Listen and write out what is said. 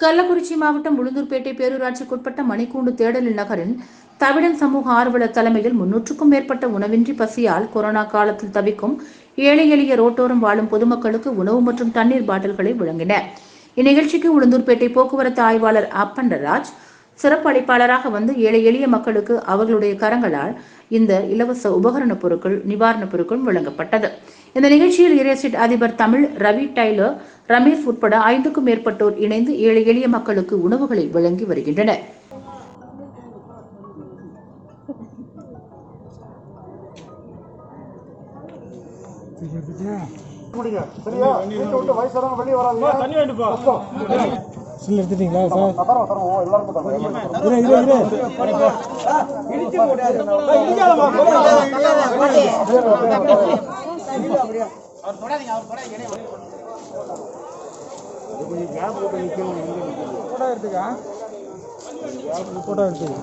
கள்ளக்குறிச்சி மாவட்டம் உளுந்தூர்பேட்டை பேரூராட்சிக்குட்பட்ட மணிக்கூண்டு தேடலில் நகரின் தவிடன் சமூக ஆர்வலர் தலைமையில் முன்னூற்றுக்கும் மேற்பட்ட உணவின்றி பசியால் கொரோனா காலத்தில் தவிக்கும் ஏழை எளிய ரோட்டோரம் வாழும் பொதுமக்களுக்கு உணவு மற்றும் தண்ணீர் பாட்டில்களை வழங்கினர் இந்நிகழ்ச்சிக்கு உளுந்தூர்பேட்டை போக்குவரத்து ஆய்வாளர் அப்பண்டராஜ் சிறப்பு அழைப்பாளராக வந்து ஏழை எளிய மக்களுக்கு அவர்களுடைய கரங்களால் இந்த இலவச உபகரணப் பொருட்கள் நிவாரணப் பொருட்கள் வழங்கப்பட்டது. இந்த நிகழ்ச்சியில் ஏரியஸ்டேட் அதிபர் தமிழ் ரவி டைலர் ரமேஷ் உட்பட ஐந்துக்கும் மேற்பட்டோர் இணைந்து ஏழை எளிய மக்களுக்கு உணவுகளை வழங்கி வருகின்றனர். முடிங்க. சரியா? வீட்டை விட்டு வயசானவங்க வெளியே வராதீங்க. தண்ணி வேண்டுப்பா சில்லு எடுத்துட்டீங்களா சார் இரு இரு போட்டோ எடுத்துக்கா போட்டோ எடுத்துக்க